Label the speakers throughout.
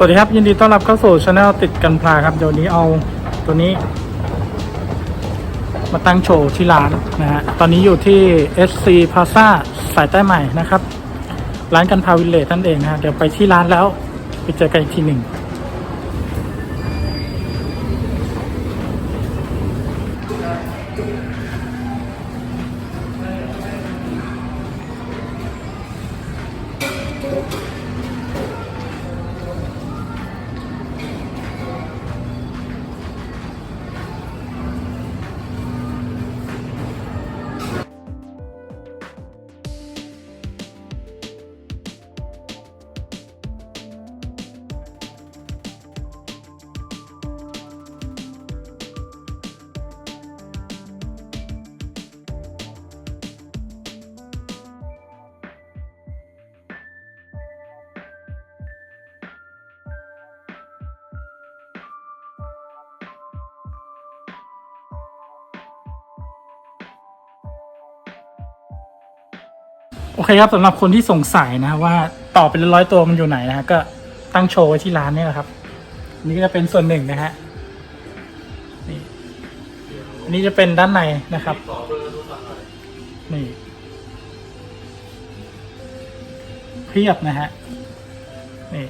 Speaker 1: สวัสดีครับยินดีต้อนรับเข้าสู่ช anel ติดกันพลาครับเดี๋ยวนี้เอาตัวนี้ มาตั้งโชว์ที่ร้านนะฮะตอนนี้อยู่ที่ SC Plaza สายใต้ใหม่นะครับ ร้านกันพาวิลเลจนั่นเองนะฮะเดี๋ยวไปที่ร้านแล้วไปเจอกันอีกทีหนึ่ง โอเคครับสำหรับคนที่สงสัยนะว่าต่อเป็นร้อยตัวมันอยู่ไหนนะฮะก็ตั้งโชว์ไว้ที่ร้านนี่แหละครับ นี่ก็จะเป็นส่วนหนึ่งนะฮะนี่อันนี้จะเป็นด้านในนะครับนี่เพียบนะฮะนี่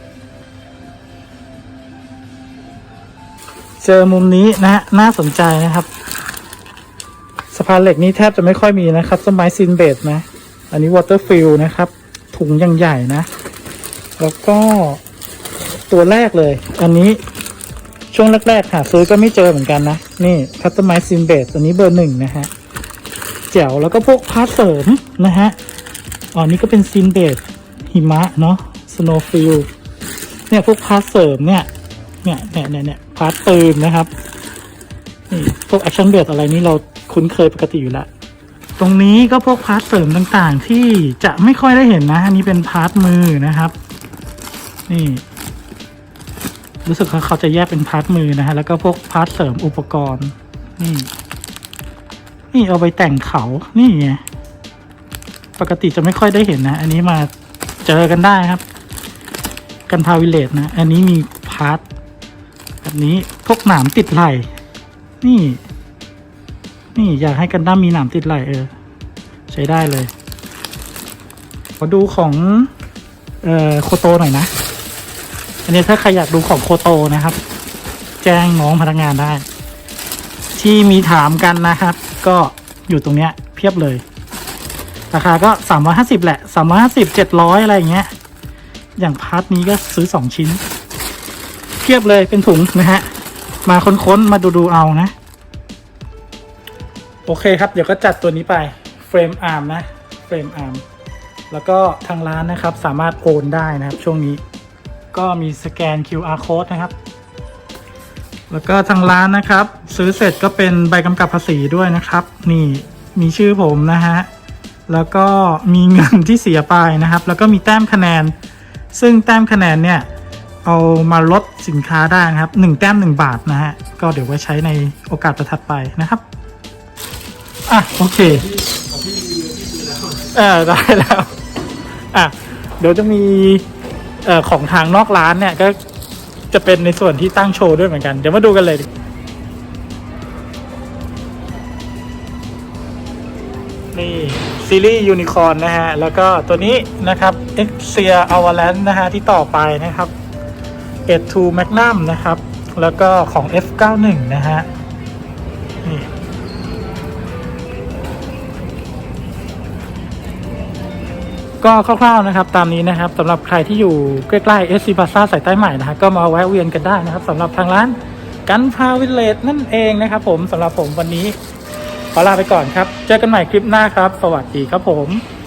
Speaker 1: เจอมุมนี้นะฮะน่าสนใจนะครับ สะพานเหล็กนี้แทบจะไม่ค่อยมีนะครับสมัยซินเบดนะ อันนี้วอเตอร์ฟิลนะครับ ถุงยังใหญ่นะ แล้วก็ตัวแรกเลย อันนี้ช่วงแรกๆหาซื้อก็ไม่เจอเหมือนกันนะ นี่คัตเตอร์ไมซินเบสตัวนี้เบอร์หนึ่งนะฮะแจ๋วแล้วก็พวกพาร์ทเสริมนะฮะอ๋อนี่ก็เป็นซินเบสหิมะเนาะสโนว์ฟิลเนี่ยพวกพาร์ทเสริมเนี่ยเนี่ยเนี่ยเนี่ยเนี่ยพาร์ทปืนนะครับนี่พวกแอคชั่นเบสอะไรนี่เราคุ้นเคยปกติอยู่แล้ว ตรงนี้ก็พวกพาร์ทเสริมต่างๆ ที่จะไม่ค่อยได้เห็นนะ อันนี้เป็นพาร์ทมือนะครับ นี่ รู้สึกว่าเขาจะแยกเป็นพาร์ทมือนะฮะแล้วก็พวกพาร์ทเสริมอุปกรณ์ นี่ นี่เอาไปแต่งเขานี่ไงปกติจะไม่ค่อยได้เห็นนะ อันนี้มาเจอกันได้ครับ กันพาวิเลตนะ อันนี้มีพาร์ทแบบนี้พวกหนามติดไหลนี่ นี่อยากให้กันดั้มมีหนามติดไหลเออ ใช้ได้เลยขอดูของเอ่อโคโตหน่อยนะ อันนี้ถ้าใครอยากดูของโคโตนะครับ แจ้งน้องพนักงานได้ ที่มีถามกันนะครับ ก็อยู่ตรงเนี้ยเพียบเลย ราคาก็สามร้อยห้าสิบแหละสามร้อยห้าสิบเจ็ดร้อยอะไรอย่างเงี้ย อย่างพาร์ทนี้ก็ซื้อสองชิ้น เพียบเลยเป็นถุงนะฮะ มาค้นๆมาดูๆเอานะ โอเคครับ เดี๋ยวก็จัดตัวนี้ไปเฟรมอาร์มนะเฟรมอาร์มแล้วก็ทางร้านนะครับสามารถโอนได้นะครับ ช่วงนี้ ก็มีสแกน QR code นะครับ แล้วก็ทางร้านนะครับ ซื้อเสร็จก็เป็นใบกำกับภาษีด้วยนะครับ นี่มีชื่อผมนะฮะแล้วก็มีเงินที่เสียไปนะครับ แล้วก็มีแต้มคะแนน ซึ่งแต้มคะแนนเนี่ยเอามาลดสินค้าได้นะครับหนึ่งแต้มหนึ่งบาทนะฮะก็เดี๋ยวไว้ใช้ในโอกาสถัดไปนะครับ อะโอเคเออได้แล้วอะเดี๋ยวจะมีเอ่อของทางนอกร้านเนี่ยก็จะเป็นในส่วนที่ตั้งโชว์ด้วยเหมือนกัน เดี๋ยวมาดูกันเลยนี่ซีรีส์ยูนิคอร์นนะฮะ แล้วก็ตัวนี้นะครับ e x i a Avalanche นนะฮะ ที่ต่อไปนะครับ A2 Magnum นะครับ แล้วก็ของ F91 นะฮะ นี่ ก็คร่าวๆนะครับตามนี้นะครับสำหรับใครที่อยู่ใกล้ๆ SC Plaza สายใต้ใหม่นะฮะก็มาแวะเวียนกันได้นะครับสำหรับทางร้านกันพาวิลเลจนั่นเองนะครับผมสำหรับผมวันนี้ขอลาไปก่อนครับ เจอกันใหม่คลิปหน้าครับ สวัสดีครับผม